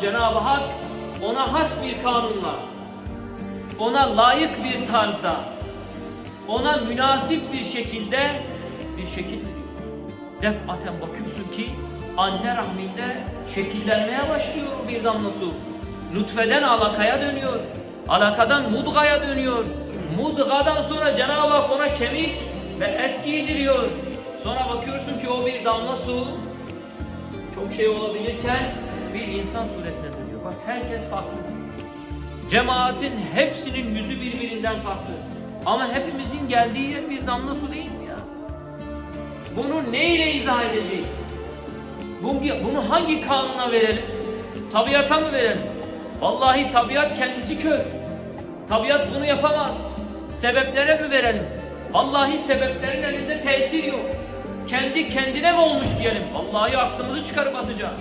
Cenab-ı Hak ona has bir kanunla, ona layık bir tarzda, ona münasip bir şekilde bir şekil. Defaten bakıyorsun ki anne rahminde şekillenmeye başlıyor bir damla su. Nutfeden alakaya dönüyor. Alakadan mudgaya dönüyor. Mudgadan sonra Cenab-ı Hak ona kemik ve et giydiriyor. Sonra bakıyorsun ki o bir damla su çok şey olabilirken bir insan suretine dönüyor. Bak herkes farklı. Cemaatin hepsinin yüzü birbirinden farklı. Ama hepimizin geldiği yer bir damla su değil mi ya? Bunu neyle izah edeceğiz? Bunu, hangi kanuna verelim? Tabiata mı verelim? Vallahi tabiat kendisi kör. Tabiat bunu yapamaz. Sebeplere mi verelim? Vallahi sebeplerin elinde tesir yok. Kendi kendine mi olmuş diyelim? Vallahi aklımızı çıkarıp atacağız.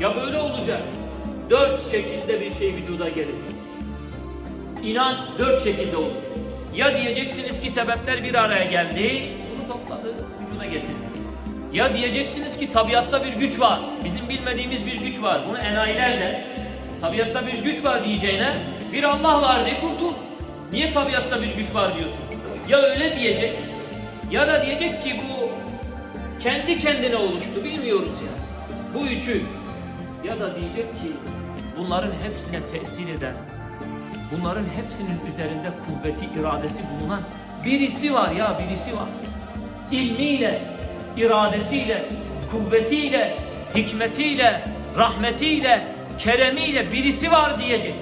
Ya böyle olacak. Dört şekilde bir şey vücuda gelir. İnanç dört şekilde olur. Ya diyeceksiniz ki sebepler bir araya geldi, bunu topladı, vücuda getirdi. Ya diyeceksiniz ki tabiatta bir güç var, bizim bilmediğimiz bir güç var. Bunu enayiler de, tabiatta bir güç var diyeceğine, bir Allah var diye kurtul. Niye tabiatta bir güç var diyorsun? Ya öyle diyecek, ya da diyecek ki bu kendi kendine oluştu, bilmiyoruz ya. Bu üçü. Ya da diyecek ki bunların hepsine tesir eden, bunların hepsinin üzerinde kuvveti, iradesi bulunan birisi var ya birisi var. İlmiyle, iradesiyle, kuvvetiyle, hikmetiyle, rahmetiyle, keremiyle birisi var diyecek.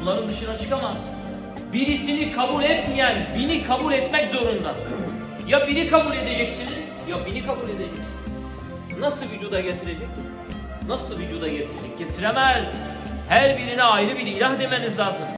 Bunların dışına çıkamaz. Birisini kabul etmeyen bini kabul etmek zorunda. Ya biri kabul edeceksiniz ya bini kabul edeceksiniz. Nasıl vücuda getirecek? Nasıl vücuda getirecek? Getiremez. Her birine ayrı bir ilah demeniz lazım.